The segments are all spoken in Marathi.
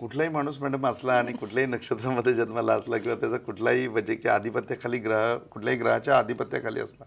कुठलाही माणूस मॅडम असला आणि कुठल्याही नक्षत्रामध्ये जन्माला असला किंवा त्याचा कुठलाही म्हणजे की आधिपत्याखाली ग्रह कुठल्याही ग्रहाच्या आधिपत्याखाली असला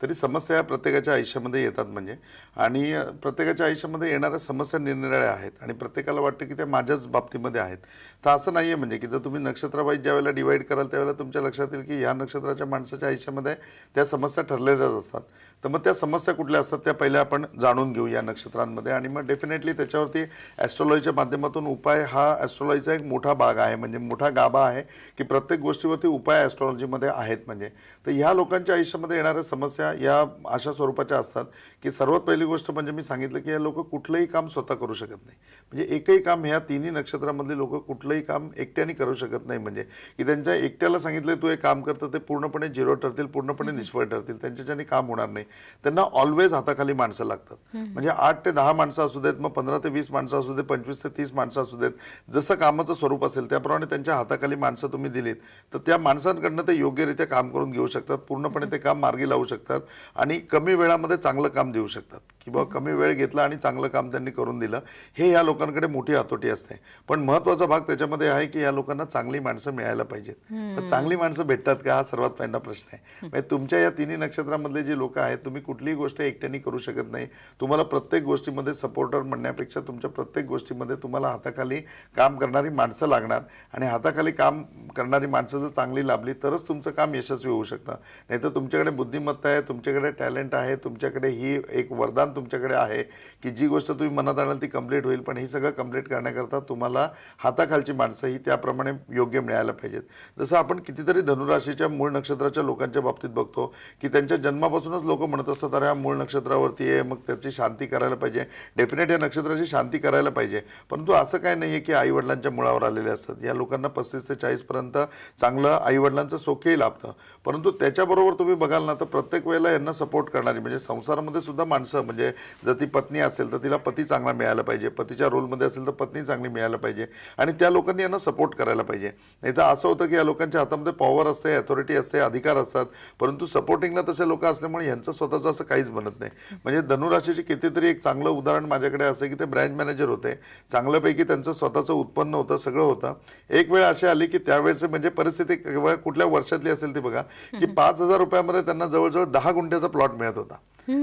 तरी समस्या प्रत्येकाच्या आयुष्यामध्ये येतात म्हणजे. आणि प्रत्येकाच्या आयुष्यामध्ये येणाऱ्या समस्या निरनिराळ्या आहेत. आणि प्रत्येकाला वाटतं की त्या माझ्याच बाबतीमध्ये आहेत. तर असं नाही आहे म्हणजे की जर तुम्ही नक्षत्रावाईज ज्यावेळेला डिवाईड कराल त्यावेळेला तुमच्या लक्षात येईल की ह्या नक्षत्राच्या माणसाच्या आयुष्यामध्ये त्या समस्या ठरलेल्याच असतात. तर मग त्या समस्या कुठल्या असतात त्या पहिल्या आपण जाणून घेऊ या नक्षत्रांमध्ये. आणि मग डेफिनेटली त्याच्यावरती ॲस्ट्रॉलॉजीच्या माध्यमातून उपाय हा ॲस्ट्रॉलॉजीचा एक मोठा भाग आहे. म्हणजे मोठा गाभा आहे की प्रत्येक गोष्टीवरती उपाय ॲस्ट्रॉलॉजीमध्ये आहेत म्हणजे. तर ह्या लोकांच्या आयुष्यामध्ये येणाऱ्या समस्या या अशा स्वरूपाच्या असतात की सर्वात पहिली गोष्ट म्हणजे मी सांगितलं की हे लोक कुठलंही काम स्वतः करू शकत नाही. म्हणजे एकही काम ह्या तिन्ही नक्षत्रामधले लोक कुठलंही काम एकट्याने करू शकत नाही. म्हणजे की त्यांच्या एकट्याला सांगितलं तू हे काम करतं ते पूर्णपणे झिरो ठरतील पूर्णपणे निष्फळ ठरतील. त्यांच्याच्याने काम होणार नाही. त्यांना ऑलवेज हाताखाली माणसं लागतात. म्हणजे आठ ते दहा माणसं असू देत मग पंधरा ते वीस माणसं असू देत पंचवीस ते तीस माणसं असू देत जसं कामाचं स्वरूप असेल त्याप्रमाणे त्यांच्या हाताखाली माणसं तुम्ही दिलीत तर त्या माणसांकडनं ते योग्यरित्या काम करून घेऊ शकतात पूर्णपणे ते काम मार्गी लावू शकतात. आणि कमी वेळामध्ये चांगलं काम देऊ शकतात. की बाबा कमी वेळ घेतला आणि चांगलं काम त्यांनी करून दिलं हे या लोकांकडे मोठी हातोटी असते. पण महत्त्वाचा भाग त्याच्यामध्ये आहे की या लोकांना चांगली माणसं मिळायला पाहिजेत. तर चांगली माणसं भेटतात का? हा सर्वात पहिला प्रश्न आहे. म्हणजे तुमच्या या तिन्ही नक्षत्रामधले जे लोक आहेत तुम्ही कुठलीही गोष्ट एकट्याने करू शकत नाही. तुम्हाला प्रत्येक गोष्टीमध्ये सपोर्टर म्हणण्यापेक्षा तुमच्या प्रत्येक गोष्टीमध्ये तुम्हाला हाताखाली काम करणारी माणसं लागणार. आणि हाताखाली काम करणारी माणसं जर चांगली लाभली तरच तुमचं काम यशस्वी होऊ शकतं. नाही तर तुमच्याकडे बुद्धिमत्ता आहे तुमच्याकडे टॅलेंट आहे तुमच्याकडे ही एक वरदान तुमच्याकडे आहे की जी गोष्ट तुम्ही मनात आणाल ती कंप्लीट होईल. पण हे सगळं कंप्लीट करण्याकरता तुम्हाला हाताखालची माणसं ही त्याप्रमाणे योग्य मिळायला पाहिजेत. जसं आपण कितीतरी धनुराशीच्या मूळ नक्षत्राच्या लोकांच्या बाबतीत बघतो की त्यांच्या जन्मापासूनच लोक म्हणत असतात अरे हा मूळ नक्षत्रावरती आहे मग त्याची शांती करायला पाहिजे. डेफिनेट या नक्षत्राची शांती करायला पाहिजे. परंतु असं काय नाही आहे की आईवडिलांच्या मुळावर आलेले असतात. या लोकांना पस्तीस ते चाळीसपर्यंत चांगलं आईवडिलांचं सोखही लाभतं. परंतु त्याच्याबरोबर तुम्ही बघाल ना तर प्रत्येक वेळेला यांना सपोर्ट करणारी म्हणजे संसारामध्ये सुद्धा माणसं म्हणजे जर ती पत्नी असेल तर तिला पती चांगला मिळायला पाहिजे. पतीच्या रोलमध्ये असेल तर पत्नी चांगली मिळायला पाहिजे. आणि त्या लोकांनी यांना सपोर्ट करायला पाहिजे. नाही तर असं होतं की या लोकांच्या हातामध्ये पॉवर असते अथॉरिटी असते अधिकार असतात. परंतु सपोर्टिंगला तसे लोक असल्यामुळे यांचं स्वतःचं असं काहीच बनत नाही. म्हणजे धनुराशीचे कितीतरी एक चांगलं उदाहरण माझ्याकडे असं की ते ब्रँच मॅनेजर होते. चांगल्यापैकी त्यांचं स्वतःचं उत्पन्न होतं सगळं होतं. एक वेळ अशी आली की त्यावेळेस म्हणजे परिस्थिती केव्हा कुठल्या वर्षातली असेल ती बघा की पाच हजार रुपयामध्ये त्यांना जवळजवळ दहा गुंठ्याचा प्लॉट मिळत होता.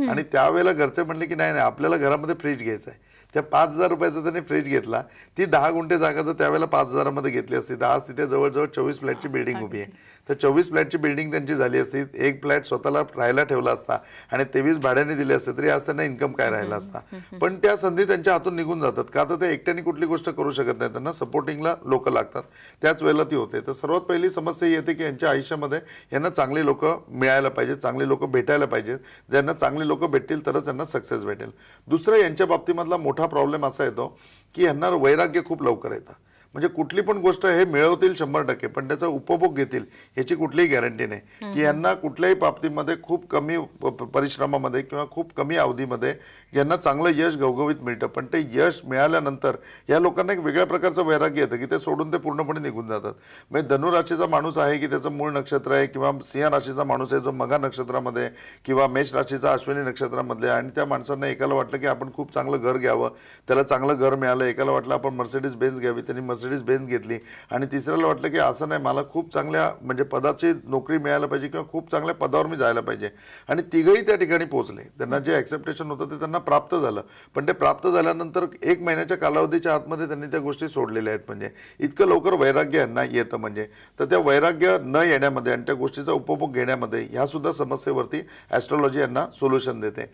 आणि त्यावेळेला घरचे म्हणले की नाही नाही आपल्याला घरामध्ये फ्रीज घ्यायचा आहे त्या पाच हजार रुपयाचा त्यांनी फ्रीज घेतला. ती दहा गुंठे जागा जर त्यावेळेला पाच हजारामध्ये घेतली असती आज तिथे जवळजवळ चोवीस फ्लॅटची बिल्डिंग उभी आहे. तर चोवीस फ्लॅटची बिल्डिंग त्यांची झाली असती एक फ्लॅट स्वतःला राहायला ठेवला असता आणि तेवीस भाड्याने दिले असते तरी आज त्यांना इन्कम काय राहिला असता. पण त्या संधी त्यांच्या हातून निघून जातात. का तर ते एकट्याने कुठली गोष्ट करू शकत नाही. त्यांना सपोर्टिंगला लोक लागतात. त्याच वेळेला ती होते. तर सर्वात पहिली समस्या ही येते की यांच्या आयुष्यामध्ये यांना चांगली लोक मिळायला पाहिजेत चांगली लोक भेटायला पाहिजेत. ज्यांना चांगली लोक भेटतील तरच यांना सक्सेस भेटेल. दुसरं यांच्या बाबतीमधला मोठा प्रॉब्लेम असा येतो की यांना वैराग्य खूप लवकर येतं. म्हणजे कुठली पण गोष्ट हे मिळवतील शंभर टक्के पण त्याचा उपभोग घेतील याची कुठलीही गॅरंटी नाही. की यांना कुठल्याही बाबतीमध्ये खूप कमी परिश्रमामध्ये किंवा खूप कमी अवधीमध्ये यांना चांगलं यश घवघवीत मिळतं. पण ते यश मिळाल्यानंतर या लोकांना एक वेगळ्या प्रकारचं वैराग्य येतं की ते सोडून ते पूर्णपणे निघून जातात. म्हणजे धनुराशीचा माणूस आहे की त्याचं मूळ नक्षत्र आहे किंवा सिंह राशीचा माणूस आहे जो मगा नक्षत्रामध्ये किंवा मेष राशीचा अश्विनी नक्षत्रामधले आहे आणि त्या माणसांना एकाला वाटलं की आपण खूप चांगलं घर घ्यावं त्याला चांगलं घर मिळालं एकाला वाटलं आपण मर्सिडीज बेन्स घ्यावी त्यांनी मर्सिडीज बेन्स घेतली. आणि तिसऱ्याला वाटलं की असं नाही मला खूप चांगल्या म्हणजे पदाची नोकरी मिळायला पाहिजे किंवा खूप चांगल्या पदावर मी जायला पाहिजे. आणि तिघही त्या ठिकाणी पोहोचले. त्यांना जे ॲक्सेप्टेशन होतं ते त्यांना प्राप्त झालं. पण ते प्राप्त झाल्यानंतर एक महिन्याच्या कालावधीच्या आतमध्ये त्यांनी त्या गोष्टी सोडलेल्या आहेत. म्हणजे इतकं लवकर वैराग्य यांना येतं म्हणजे. तर त्या वैराग्य न येण्यामध्ये आणि त्या गोष्टीचा उपभोग घेण्यामध्ये ह्या सुद्धा समस्येवरती ॲस्ट्रॉलॉजी यांना सोल्युशन देते.